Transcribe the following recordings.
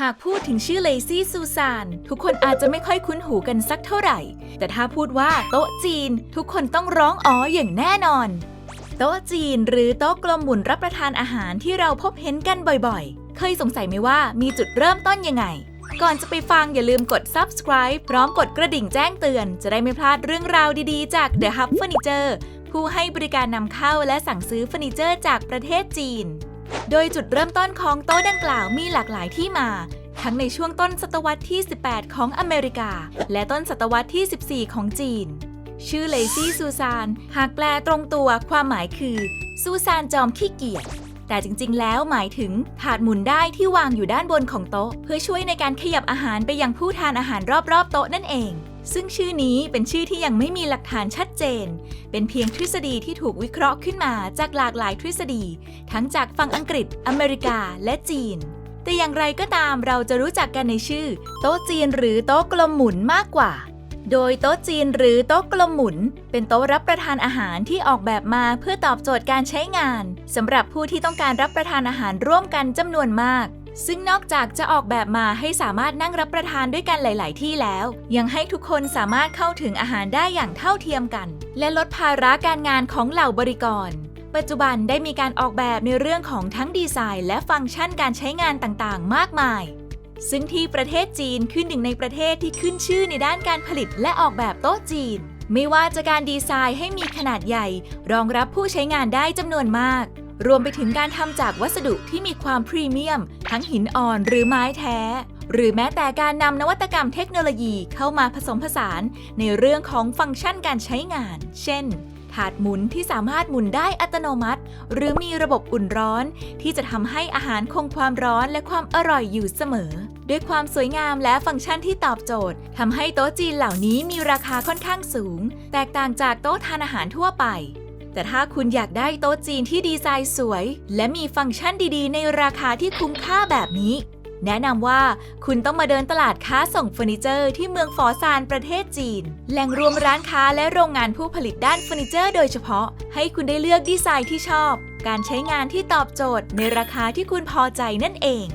หากพูดถึงชื่อเลซี่ซูซานทุกคนอาจจะไม่ค่อยคุ้นหูกันสักเท่าไหร่ แต่ถ้าพูดว่าโต๊ะจีน ทุกคนต้องร้องอ๋ออย่างแน่นอน โต๊ะจีนหรือโต๊ะกลมหมุนรับประทานอาหารที่เราพบเห็นกันบ่อยๆ เคยสงสัยไหมว่ามีจุดเริ่มต้นยังไง ก่อนจะไปฟังอย่าลืมกด subscribe พร้อมกดกระดิ่งแจ้งเตือน จะได้ไม่พลาดเรื่องราวดีๆ จาก The Hub Furniture ผู้ให้บริการนำเข้าและสั่งซื้อเฟอร์นิเจอร์จากประเทศจีน โดยจุดเริ่มต้นของโต๊ะดังกล่าวมีหลากหลายที่มา ทั้งในช่วงต้นศตวรรษที่ 18 ของอเมริกา และต้นศตวรรษที่ 14 ของจีน ชื่อเลซี่ซูซานหากแปลตรงตัวความหมายคือ ซูซานจอมขี้เกียจแต่จริง ๆ แล้วหมายถึงถาดหมุนได้ที่วางอยู่ด้านบนของโต๊ะ เพื่อช่วยในการขยับอาหารไปยังผู้ทานอาหารรอบๆ โต๊ะนั่นเอง ซึ่งชื่อนี้เป็นชื่อที่ยังไม่มีหลักฐานชัดเจน เป็นเพียงทฤษฎีที่ถูกวิเคราะห์ขึ้นมาจากหลากหลายทฤษฎี ทั้งจากฝั่งอังกฤษ อเมริกา และจีน แต่อย่างไรก็ตามเราจะรู้จักกันในชื่อ โต๊ะจีนหรือโต๊ะกลมหมุนมากกว่า โดยโต๊ะจีนหรือโต๊ะกลมหมุน เป็นโต๊ะรับประทานอาหารที่ออกแบบมาเพื่อตอบโจทย์การใช้งานสำหรับผู้ที่ต้องการรับประทานอาหารร่วมกันจำนวนมาก ซึ่งนอกจากจะออกแบบมาให้สามารถนั่งรับประทานด้วยกันหลาย ๆ ที่แล้ว ยังให้ทุกคนสามารถเข้าถึงอาหารได้อย่างเท่าเทียมกัน และลดภาระการงานของเหล่าบริกร ปัจจุบันได้มีการออกแบบในเรื่องของทั้งดีไซน์ และฟังก์ชันการใช้งานต่าง ๆ มากมาย ซึ่งที่ประเทศจีนคือหนึ่งในประเทศที่ขึ้นชื่อในด้านการผลิตและออกแบบโต๊ะจีน ไม่ว่าจะการดีไซน์ให้มีขนาดใหญ่ รองรับผู้ใช้งานได้จำนวนมาก รวมไปถึงการทำจากวัสดุที่มีความพรีเมียม ทั้งหินอ่อนหรือไม้แท้ หรือแม้แต่การนำนวัตกรรมเทคโนโลยีเข้ามาผสมผสาน ในเรื่องของฟังก์ชันการใช้งาน เช่น ถาดหมุนที่สามารถหมุนได้อัตโนมัติ หรือมีระบบอุ่นร้อน ที่จะทำให้อาหารคงความร้อนและความอร่อยอยู่เสมอ ด้วยความสวยงามและฟังก์ชันที่ตอบโจทย์ทำให้โต๊ะจีนเหล่านี้มีราคาค่อนข้างสูง แตกต่างจากโต๊ะทานอาหารทั่วไป แต่ถ้าคุณอยากได้โต๊ะจีนที่ดีไซน์สวย และมีฟังก์ชันดีๆ ในราคาที่คุ้มค่าแบบนี้ แนะนำว่าคุณต้องมาเดินตลาดค้าส่งเฟอร์นิเจอร์ที่เมืองฟอซานประเทศจีน แหล่งรวมร้านค้าและโรงงานผู้ผลิตด้านเฟอร์นิเจอร์โดยเฉพาะ ให้คุณได้เลือกดีไซน์ที่ชอบ การใช้งานที่ตอบโจทย์ในราคาที่คุณพอใจนั่นเอง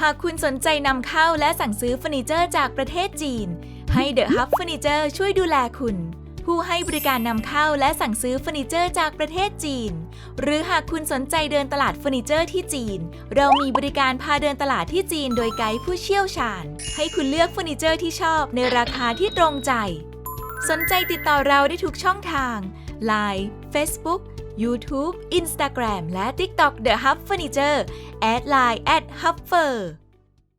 หากคุณสนใจนำเข้าและสั่งซื้อเฟอร์นิเจอร์จากประเทศจีน ให้ The Hub Furniture ช่วยดูแลคุณ ผู้ให้บริการนำเข้าและสั่งซื้อเฟอร์นิเจอร์จากประเทศจีน หรือหากคุณสนใจเดินตลาดเฟอร์นิเจอร์ที่จีน เรามีบริการพาเดินตลาดที่จีนโดยไกด์ผู้เชี่ยวชาญ ให้คุณเลือกเฟอร์นิเจอร์ที่ชอบในราคาที่ตรงใจ สนใจติดต่อเราได้ทุกช่องทาง Line Facebook YouTube Instagram และ TikTok The Hub Furniture แอดไลน์ at Hubfer